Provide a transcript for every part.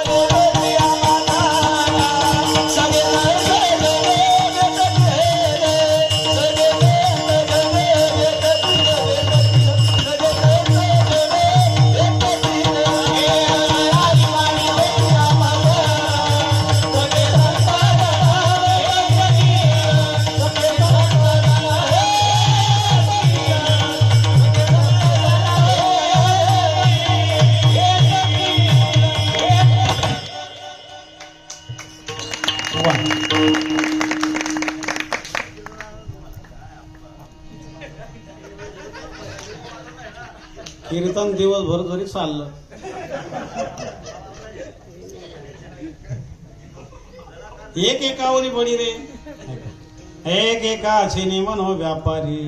Oh. कीर्तन दिवसभर जरी चाललं. एक एकावरी बळी रे. एक एका छिनी मनो व्यापारी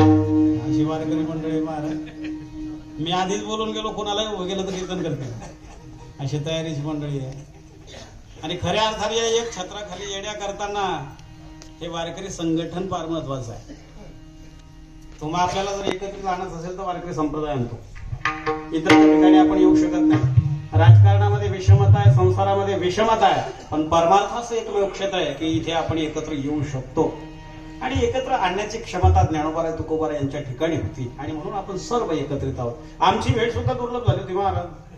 अशी वारकरी मंडळी महाराज. मी आधीच बोलून गेलो कोणाला गेलं तर कीर्तन करते अशी तयारीची मंडळी आहे. आणि खऱ्या अर्थाने या एक छत्राखाली येण्या करताना हे वारकरी संघटन फार महत्वाचं आहे. तुम्हा आपल्याला जर एकत्रित आणायचं असेल तर वारकरी संप्रदाय आणतो. इतर ठिकाणी आपण येऊ शकत नाही. राजकारणामध्ये विषमता आहे संसारामध्ये विषमता आहे पण परमार्थाचं एकमेव क्षेत्र आहे की इथे आपण एकत्र येऊ शकतो. आणि एकत्र आणण्याची क्षमता ज्ञानोबारा तुकोबारा यांच्या ठिकाणी होती. आणि म्हणून आपण सर्व एकत्रित आहोत. आमची वेळ सुद्धा दुर्लभ झाली होती महाराज.